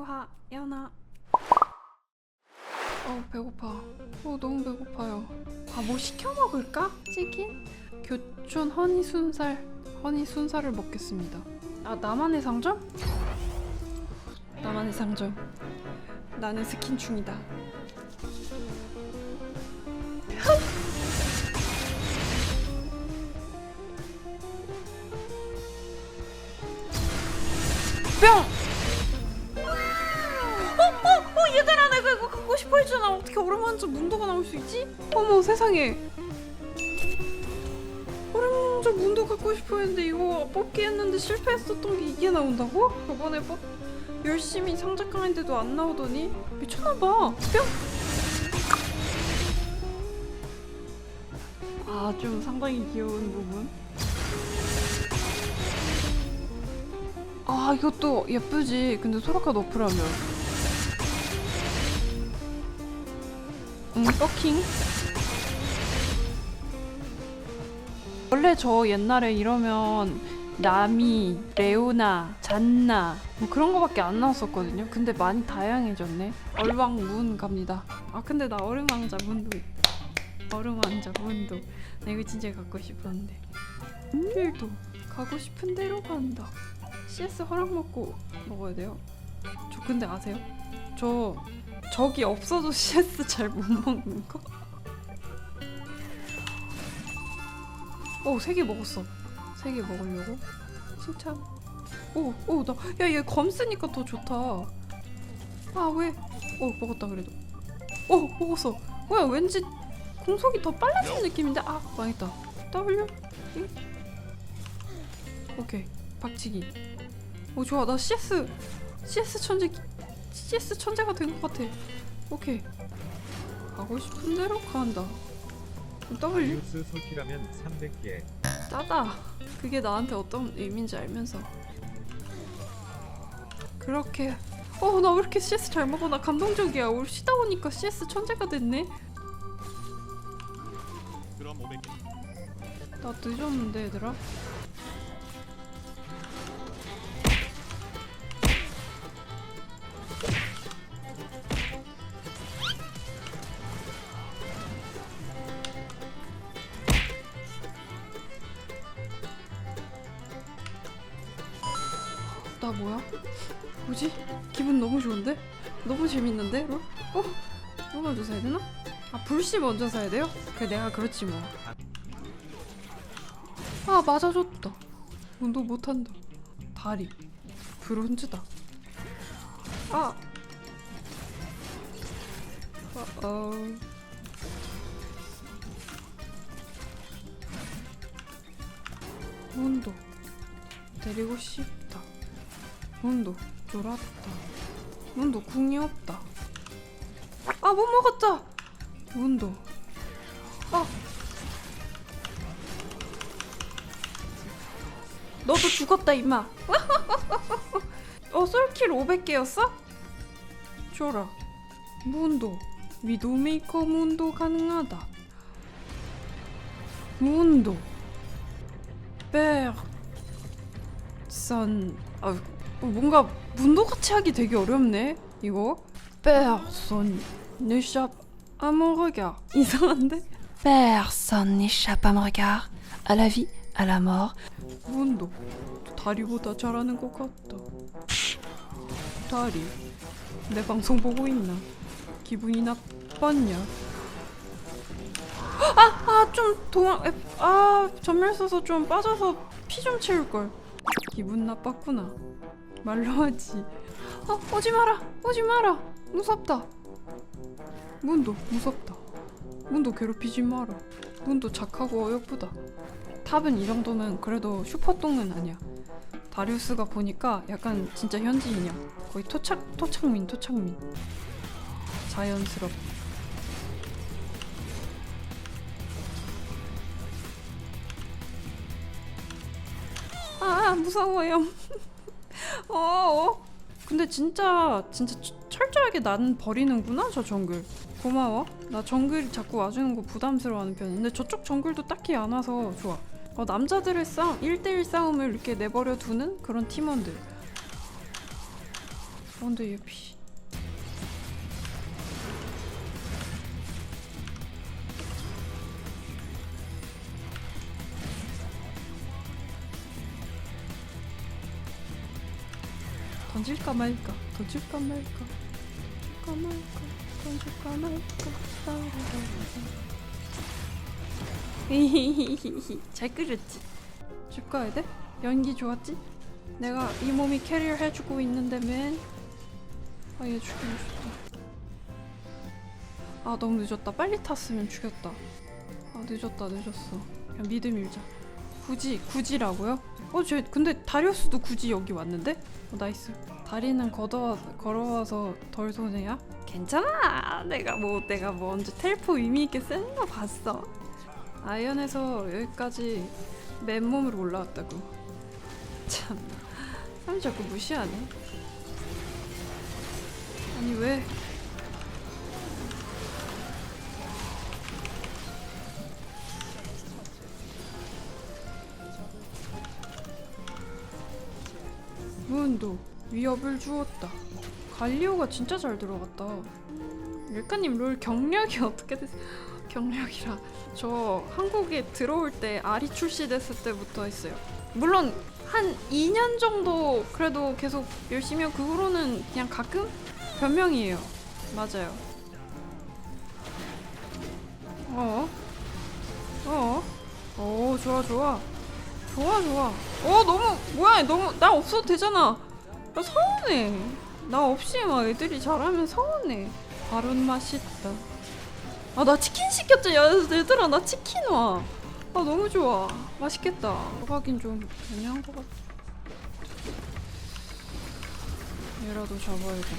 아로하 연아 어 배고파 어 너무 배고파요 아 뭐 시켜 먹을까? 치킨? 교촌 허니 순살 허니 순살을 먹겠습니다 아 나만의 상점? 나만의 상점 나는 스킨충이다 뿅! 싶어 했잖아. 어떻게 오랜만에 문도가 나올 수 있지? 어머, 세상에. 오랜만에 문도 갖고 싶어 했는데 이거 뽑기 했는데 실패했었던 게 이게 나온다고? 저번에 뽑 열심히 상작하는데도 안 나오더니 미쳤나봐. 뿅! 아, 좀 상당히 귀여운 부분. 아 이것도 예쁘지 근데 소라카 너프라면 응 버킹? 원래 저 옛날에 이러면 나미, 레오나, 잔나 뭐 그런 거밖에 안 나왔었거든요. 근데 많이 다양해졌네. 얼왕 문 갑니다. 아 근데 나 얼음왕자 문도 있다 얼음왕자 문도. 나 이거 진짜 갖고 싶었는데. 필도 가고 싶은 대로 간다. CS 허락 먹고 먹어야 돼요. 저 근데 아세요? 저 적이 없어도 CS 잘 못 먹는 거. 오, 세 개 먹었어. 세 개 먹으려고. 칭찬. 오, 오, 나, 야, 얘 검 쓰니까 더 좋다. 아, 왜? 오, 먹었다, 그래도. 오, 먹었어. 뭐야, 왠지 공속이 더 빨라진 느낌인데? 아, 망했다. W? E? 오케이. 박치기. 오 좋아 나 CS CS 천재 CS 천재가 된 것 같아. 오케이 가고 싶은 대로 간다. W 뉴스 소키라면 300개 짜다. 그게 나한테 어떤 의미인지 알면서 그렇게 어 나 왜 이렇게 CS 잘 먹어 나 감동적이야. 올 쉬다 보니까 CS 천재가 됐네. 그럼 500개 나 늦었는데 얘들아. 뭐야? 뭐지? 기분 너무 좋은데? 너무 재밌는데? 롤? 어? 롤 먼저 사야 되나? 아 불씨 먼저 사야 돼요? 그래 내가 그렇지 뭐 아 맞아줬다 운동 못한다 다리 브론즈다 아 어어 운동 데리고 싶다 운동 쫄았다. 운동 궁이 없다. 아 못 먹었다 운동 아. 너도 죽었다 임마. 어 솔킬 500개였어? 줘라. 문도. 위도 메이커 문도 가능하다. 문도. 베선. 아 뭔가 문도 같이 하기 되게 어렵네 이거 베선 네샵 아모르가 이상한데 Personne n'échappe à mon regard, à la vie, à la mort. 문도 다리보다 잘하는 것 같다. 다리, 내 방송 보고 있나? 기분이 나빴냐? 아, 아, 좀 도망, 에, 아, 전멸 써서 좀 빠져서 피 좀 채울 걸. 기분 나빴구나. 말로 하지. 어, 오지 마라, 오지 마라. 무섭다. 문도 무섭다. 문도 괴롭히지 마라. 문도 착하고 어여쁘다. 탑은 이 정도면 그래도 슈퍼똥은 아니야. 다리우스가 보니까 약간 진짜 현지인이야. 거의 토착 토착민 토착민. 자연스럽. 아 무서워요. 어, 어. 근데 진짜 진짜 철- 철저하게 나는 버리는구나 저 정글. 고마워. 나 정글 자꾸 와주는 거 부담스러워하는 편인데 근데 저쪽 정글도 딱히 안 와서 좋아. 어, 남자들의 싸움, 1대1 싸움을 이렇게 내버려 두는 그런 팀원들. 뭔데 얘 피. 던질까 말까 던질까 말까 던질까 말까 던질까 말까 히히히히히 잘 끓였지? 집 가야 돼? 연기 좋았지? 내가 이 몸이 캐리어 해주고 있는데 맨 아얘 죽이고 싶다. 아 너무 늦었다. 빨리 탔으면 죽였다. 아 늦었다 늦었어. 그냥 미드 밀자 굳이 굳이라고요? 어 쟤 근데 다리우스도 굳이 여기 왔는데? 어, 나이스 다리는 걷어 걸어와서 덜 손해야? 괜찮아 내가 뭐 내가 뭐 언제 텔포 의미 있게 쓰는 거 봤어 아이언에서 여기까지 맨몸으로 올라왔다고 참나 사람이 자꾸 무시하네 아니 왜 무은도 위협을 주었다 갈리오가 진짜 잘 들어갔다 릴카님 롤 경력이 어떻게 됐어요? 경력이라 저 한국에 들어올 때 아리 출시됐을 때부터 했어요 물론 한 2년 정도 그래도 계속 열심히 하고 그 후로는 그냥 가끔 변명이에요 맞아요 어? 어? 어 좋아 좋아 좋아 좋아. 어 너무 뭐야 너무 나 없어도 되잖아. 나 서운해. 나 없이 막 애들이 잘하면 서운해. 바른 맛있다. 아 나 치킨 시켰지 야, 얘들아. 나 치킨 와아 너무 좋아. 맛있겠다. 하긴 좀 애매한 것 같아. 얘라도 잡아야 돼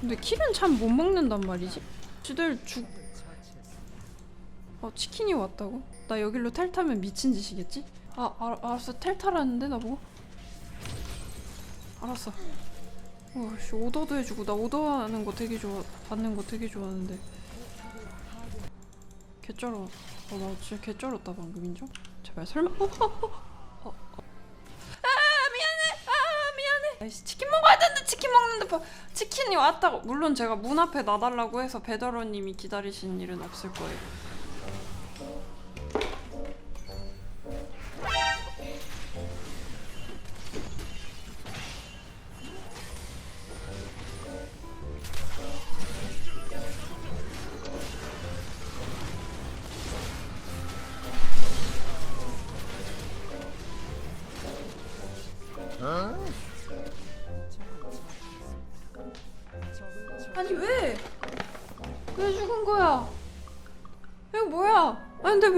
근데 킬은 참 못 먹는단 말이지 지들 죽 어, 치킨이 왔다고? 나 여기로 텔 타면 미친 짓이겠지? 아, 알, 알았어. 텔 타라는데 나보고? 알았어. 어, 씨, 오더도 해주고 나 오더하는 거 되게 좋아. 받는 거 되게 좋아하는데. 개쩔어. 어, 나 진짜 개쩔었다 방금 인정? 제발 설마? 아이씨 치킨 먹어야 되는데 치킨 먹는데 봐. 치킨이 왔다고. 물론 제가 문 앞에 놔달라고 해서 배달원님이 기다리신 일은 없을 거예요.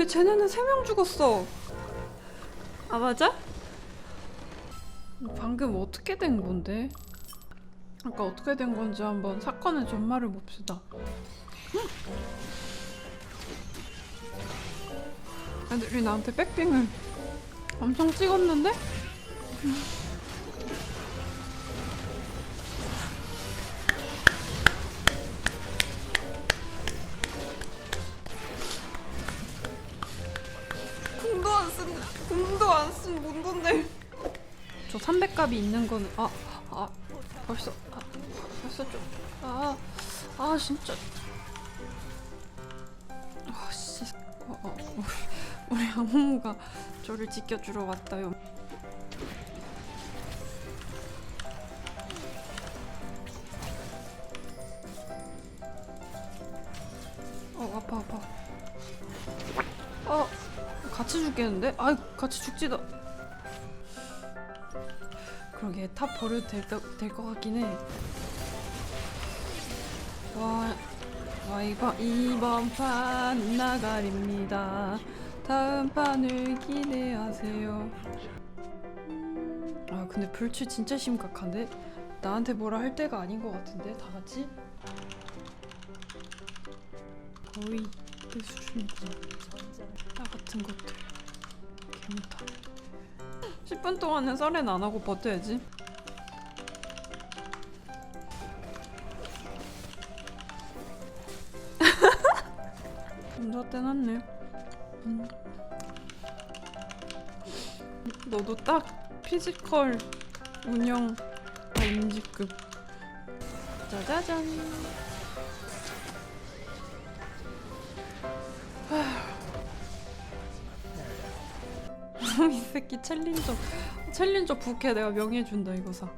왜 쟤네는 세 명 죽었어? 아 맞아? 방금 어떻게 된 건데? 아까 어떻게 된 건지 한번 사건의 전말을 봅시다. 애들이 나한테 백빙을 엄청 찍었는데? 저 300값이 있는 거는 아, 아 벌써 아, 벌써 좀 아, 아 진짜 아씨 어, 어, 우리, 우리 아무무가 저를 지켜주러 왔다요. 어 아파 아파. 어 같이 죽겠는데? 아 같이 죽지도. 그러게 탑 버려도 될것 같긴 해. 와, 와 이번 이번 판 나가립니다. 다음 판을 기대하세요. 아 근데 불치 진짜 심각한데? 나한테 뭐라 할 때가 아닌 것 같은데 다 같이? 거의 그 수준이구나. 나 같은 것들 개못하 10분 동안은 썰엔 안 하고 버텨야지 혼자 떼놨네 음. 너도 딱 피지컬 운영 다 인지급. 짜자잔. 이 새끼 챌린저 챌린저 부캐 내가 명예 준다 이거 사.